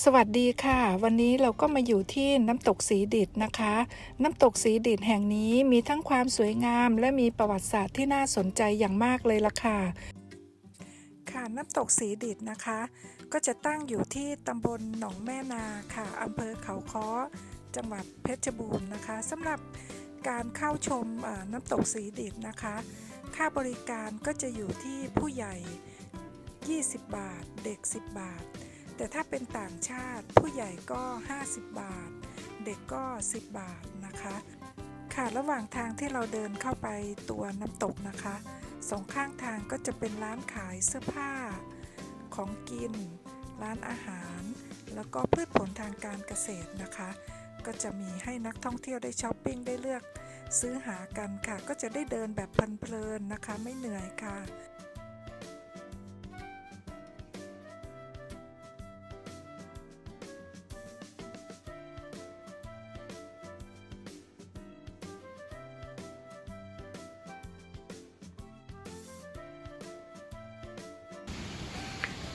สวัสดีค่ะ วันนี้เราก็มาอยู่ที่น้ำตกสีดิดนะคะ น้ำตกสีดิดแห่งนี้มีทั้งความสวยงาม และมีประวัติศาสตร์ที่น่าสนใจอย่างมากเลยล่ะค่ะ ค่ะน้ำตกสีดิดนะคะ ก็จะตั้งอยู่ที่ตำบลหนองแม่นาค่ะอำเภอเขาค้อจังหวัดเพชรบูรณ์นะคะสำหรับการเข้าชมน้ำตกสีดิดนะคะ ค่าบริการก็จะอยู่ที่ผู้ใหญ่ 20 บาท เด็ก 10 บาท แต่ถ้าเป็นต่างชาติผู้ใหญ่ก็ 50 บาท เด็กก็ 10 บาทนะคะ ค่ะระหว่างทางที่เราเดินเข้าไปตัวน้ำตกนะคะสองข้างทางก็จะเป็นร้านขายเสื้อผ้า ของกิน ร้านอาหาร แล้วก็พืชผลทางการเกษตรนะคะ ก็จะมีให้นักท่องเที่ยวได้ช้อปปิ้งได้เลือกซื้อหากันค่ะ ก็จะได้เดินแบบเพลินๆนะคะ ไม่เหนื่อยค่ะ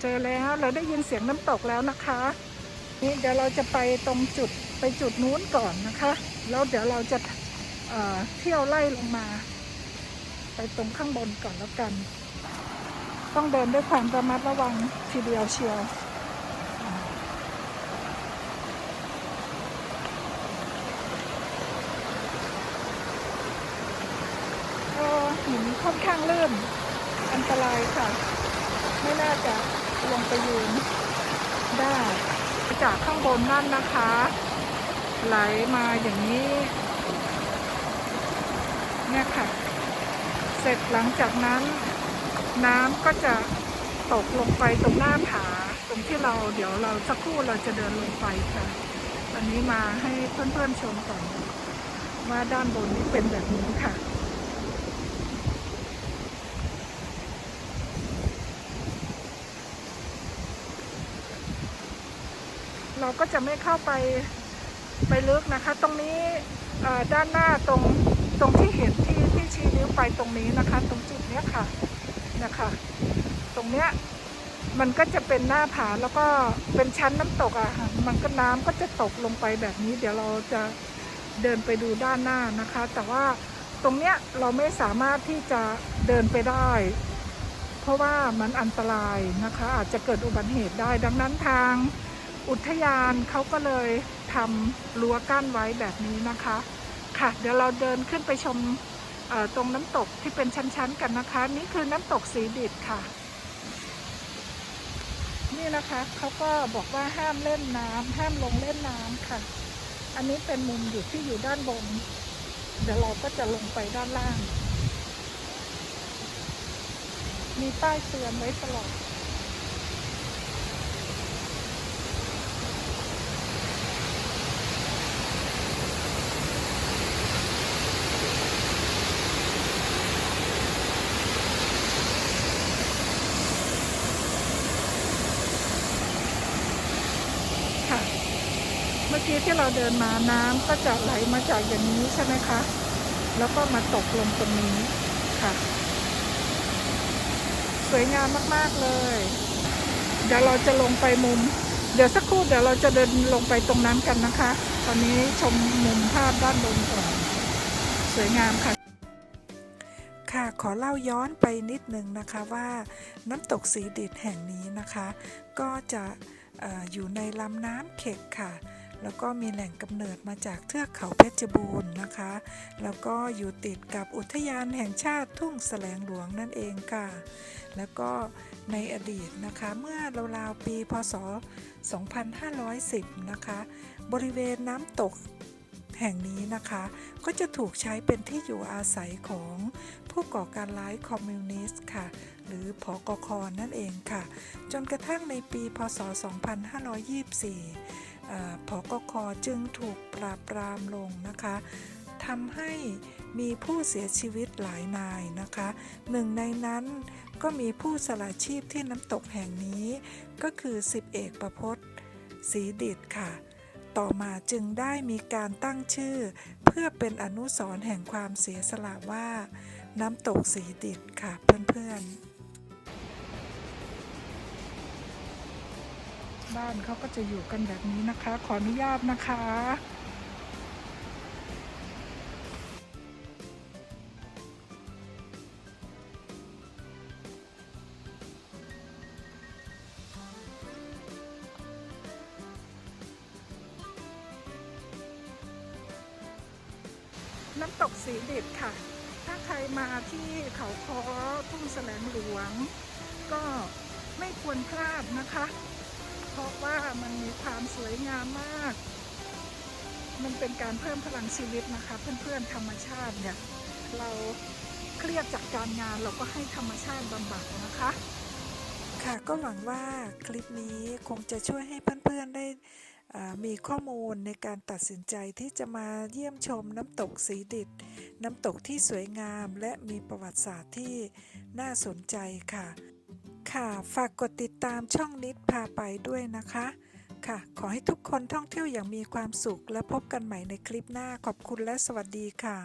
เจอแล้วเราได้ยินเสียงน้ำตกแล้วนะคะ นี่เดี๋ยวเราจะไปตรงจุดไปจุดนู้นก่อนนะคะ แล้วเดี๋ยวเราจะเเที่ยวไล่ลงมา ไปตรงข้างบนก่อนแล้วกัน ต้องเดินด้วยความระมัดระวังทีเดียวเชียวก็หินค่อนข้างลื่นอันตรายค่ะ ไม่น่าจะลงไปยืนได้ จากข้างบนนั่นนะคะ ไหลมาอย่างนี้เนี่ยค่ะ เสร็จหลังจากนั้น น้ำก็จะตกลงไปตรงหน้าผา ตรงที่เราเดี๋ยวเราสักครู่เราจะเดินลงไปค่ะอันนี้มาให้เพื่อนๆชมก่อนว่าด้านบนนี้เป็นแบบนี้ค่ะ เราก็จะไม่เข้าไปไปลึกนะคะ ตรงนี้ด้านหน้าตรงตรงที่เห็นที่ที่ชี้นิ้วไปตรงนี้นะคะ ตรงจุดเนี้ยค่ะนะคะ ตรงเนี้ยมันก็จะเป็นหน้าผาแล้วก็เป็นชั้นน้ำตกอะค่ะมันก็น้ำก็จะตกลงไปแบบนี้ เดี๋ยวเราจะเดินไปดูด้านหน้านะคะ แต่ว่าตรงเนี้ยเราไม่สามารถที่จะเดินไปได้ เพราะว่ามันอันตรายนะคะ อาจจะเกิดอุบัติเหตุได้ดังนั้นทาง อุทยานเขาก็เลยทำรั้วกั้นไว้แบบนี้นะคะ ค่ะ เดี๋ยวเราเดินขึ้นไปชมตรงน้ำตกที่เป็นชั้นๆกันนะคะ นี่คือน้ำตกสีดิดค่ะ นี่นะคะเขาก็บอกว่าห้ามเล่นน้ำห้ามลงเล่นน้ำค่ะ อันนี้เป็นมุมอยู่ที่อยู่ด้านบน เดี๋ยวเราก็จะลงไปด้านล่าง มีป้ายเตือนไว้ตลอด กี้ที่เราเดินมาน้ำก็จะไหลมาจากอย่างนี้ใช่ไหมคะ แล้วก็มาตกลงตรงนี้ค่ะ สวยงามมากๆเลย เดี๋ยวเราจะลงไปมุม เดี๋ยวสักครู่เดี๋ยวเราจะเดินลงไปตรงนั้นกันนะคะ ตอนนี้ชมมุมภาพด้านบนก่อนสวยงามค่ะค่ะขอเล่าย้อนไปนิดนึงนะคะว่าน้ำตกสีดิดแห่งนี้นะคะ ก็จะอออยู่ในลำน้ำเข็กค่ะ แล้วก็มีแหล่งกำเนิดมาจากเทือกเขาเพชรบูรณ์นะคะ แล้วก็อยู่ติดกับอุทยานแห่งชาติทุ่งแสลงหลวงนั่นเองค่ะ แล้วก็ในอดีตนะคะ เมื่อราวๆปีพศ 2510 นะคะ บริเวณน้ำตกแห่งนี้นะคะก็จะถูกใช้เป็นที่อยู่อาศัยของผู้ก่อการร้ายคอมมิวนิสต์ค่ะ หรือผอกคนั่นเองค่ะ จนกระทั่งในปีพศ 2524 อ่าผกคจึงถูกปราบปรามลงนะคะทำให้มีผู้เสียชีวิตหลายนายนะคะ หนึ่งในนั้นก็มีผู้สละชีพที่น้ำตกแห่งนี้ ก็คือสิบเอกประพศศรีดิตค่ะ ต่อมาจึงได้มีการตั้งชื่อ เพื่อเป็นอนุสรณ์แห่งความเสียสละว่า น้ำตกสีดิดค่ะเพื่อนๆ บ้านเขาก็จะอยู่กันแบบนี้นะคะ ขออนุญาตนะคะน้ำตกสีดิบค่ะ ถ้าใครมาที่เขาคอทุ่งแสลงหลวง ก็ไม่ควรพลาดนะคะ เพราะว่ามันมีความสวยงามมาก มันเป็นการเพิ่มพลังชีวิตนะคะ เพื่อนๆธรรมชาติเนี่ย เราเครียดจากการงานเราก็ให้ธรรมชาติบำบัดนะคะ ค่ะก็หวังว่าคลิปนี้คงจะช่วยให้เพื่อนๆได้มีข้อมูลในการตัดสินใจที่จะมาเยี่ยมชมน้ำตกสีดิด น้ำตกที่สวยงามและมีประวัติศาสตร์ที่น่าสนใจค่ะ ค่ะ ฝากกดติดตามช่องนิดพาไปด้วยนะคะ ค่ะ ขอให้ทุกคนท่องเที่ยวอย่างมีความสุขและพบกันใหม่ในคลิปหน้าขอบคุณและสวัสดีค่ะ